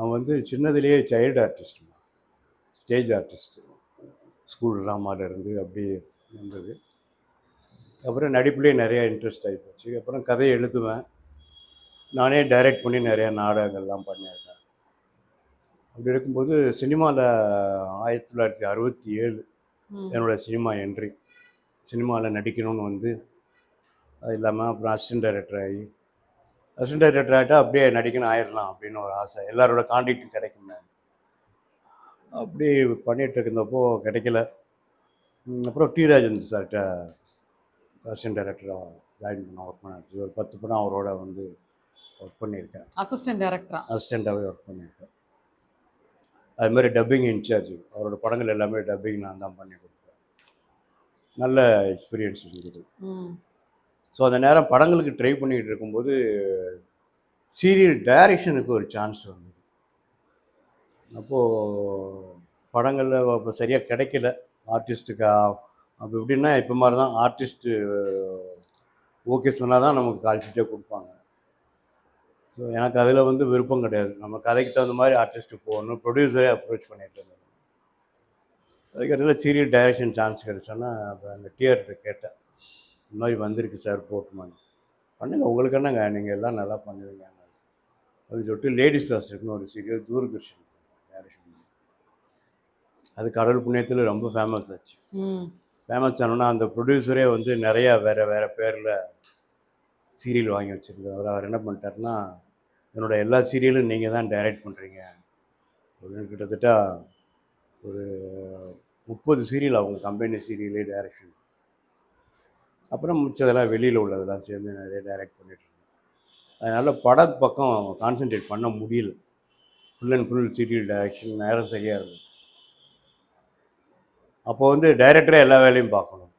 நான் வந்து சின்னதுலேயே child artist stage artist school ட்ராமாலேருந்து அப்படியே வந்தது. அப்புறம் நடிப்புலேயே நிறையா இன்ட்ரெஸ்ட் ஆகி போச்சு. அப்புறம் கதையை எழுதுவேன். நானே டைரக்ட் பண்ணி நிறையா நாடகங்கள்லாம் பண்ணியிருக்கேன். அப்படி இருக்கும்போது சினிமாவில் ஆயிரத்தி தொள்ளாயிரத்தி அறுபத்தி ஏழு. என்னோடய சினிமா என்ட்ரி சினிமாவில் நடிக்கணும்னு வந்து அது இல்லாமல் அப்புறம் அசிஸ்டன்ட் டைரக்டர் ஆகி அசிஸ்டன்ட் டைரக்டர் ஆகிட்டா அப்படியே நடிக்கணும் ஆயிடலாம் அப்படின்னு ஒரு ஆசை. எல்லாரோட கான்டாக்டும் கிடைக்கும். அப்படி பண்ணிகிட்டு இருந்தப்போ கிடைக்கல. அப்புறம் டி ராஜேந்திர சார்கிட்ட அசிஸ்டன்ட் டைரக்டராக ஜாயின் பண்ண ஒர்க் பண்ண ஒரு பத்து படம் அவரோட வந்து ஒர்க் பண்ணியிருக்கேன். அசிஸ்டன்ட் டைரக்டரா? அசிஸ்டண்ட்டாகவே ஒர்க் பண்ணியிருக்கேன். அது மாதிரி டப்பிங் இன்சார்ஜ் அவரோட படங்கள் எல்லாமே டப்பிங் நான் தான் பண்ணி கொடுப்பேன். நல்ல எக்ஸ்பீரியன்ஸ் இருந்தது. ஸோ அந்த நேரம் படங்களுக்கு ட்ரை பண்ணிக்கிட்டு இருக்கும்போது சீரியல் டைரக்ஷனுக்கு ஒரு சான்ஸ் வந்தது. அப்போது படங்களில் அப்போ சரியாக கிடைக்கல. ஆர்டிஸ்ட்டுக்கா அப்போ எப்படின்னா இப்போ மாதிரி தான் ஆர்டிஸ்ட்டு ஓகே சொன்னால் தான் நமக்கு கால்ஷீட்டே கொடுப்பாங்க. ஸோ எனக்கு அதில் வந்து விருப்பம் கிடையாது. நம்ம கதைக்கு தகுந்த மாதிரி ஆர்டிஸ்ட்டு போகணும். ப்ரொடியூசரே அப்ரோச் பண்ணிட்டு இருந்தேன். அதுக்கடுத்து சீரியல் டைரக்ஷன் சான்ஸ் கிடைச்சோன்னா அப்போ அந்த டிஆர்கிட்ட கேட்டேன். இந்த மாதிரி வந்திருக்கு சார் போட்டுமான்னு. பண்ணுங்க உங்களுக்கு என்னங்க நீங்கள் எல்லாம் நல்லா பண்ணுவீங்க. அப்படின்னு சொல்லிட்டு லேடிஸ் ஹாஸ்டல்னு ஒரு சீரியல் தூர்தர்ஷன் டைரக்ஷன் அது கடவுள் புண்ணியத்தில் ரொம்ப ஃபேமஸ் ஆச்சு. ஃபேமஸ் ஆனோன்னா அந்த ப்ரொடியூசரே வந்து நிறையா வேறு வேறு பேரில் சீரியல் வாங்கி வச்சுருந்தார் அவர் என்ன பண்ணிட்டாருன்னா என்னோட எல்லா சீரியலும் நீங்கள் தான் டைரக்ட் பண்ணுறீங்க அப்படின்னு கிட்டத்தட்ட ஒரு முப்பது சீரியல் அவங்க கம்பெனி சீரியலே டைரக்ஷன் அப்புறம் மிச்சதெல்லாம் வெளியில் உள்ளதெல்லாம் சேர்ந்து நிறைய டைரக்ட் பண்ணிட்டு இருந்தேன். அதனால் பட பக்கம் கான்சென்ட்ரேட் பண்ண முடியல. Full and full serial direction நேரம் சரியாக இருந்தது. அப்போ வந்து டைரக்டரே எல்லா வேலையும் பார்க்கணும்.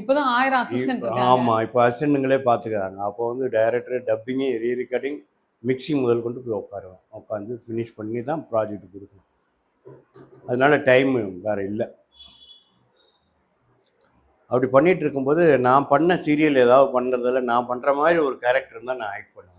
இப்போதான் ஆயிரம் அசிஸ்டன்ட் ஆமாம் இப்போ அசிஸ்டண்ட்டுங்களே பார்த்துக்கிறாங்க. அப்போ வந்து டைரக்டர் டப்பிங்கு ரீ ரெக்கார்டிங் மிக்சிங் முதல் கொண்டு போய் உட்காருவேன். உட்காந்து ஃபினிஷ் பண்ணி தான் ப்ராஜெக்ட் கொடுக்கணும். அதனால டைம் வேறு இல்லை. அப்படி பண்ணிட்டு இருக்கும்போது நான் பண்ண சீரியல் ஏதாவது பண்ணுறதில்ல நான் பண்ணுற மாதிரி ஒரு கேரக்டர் இருந்தால் நான் ஆக்ட் பண்ணுவேன்.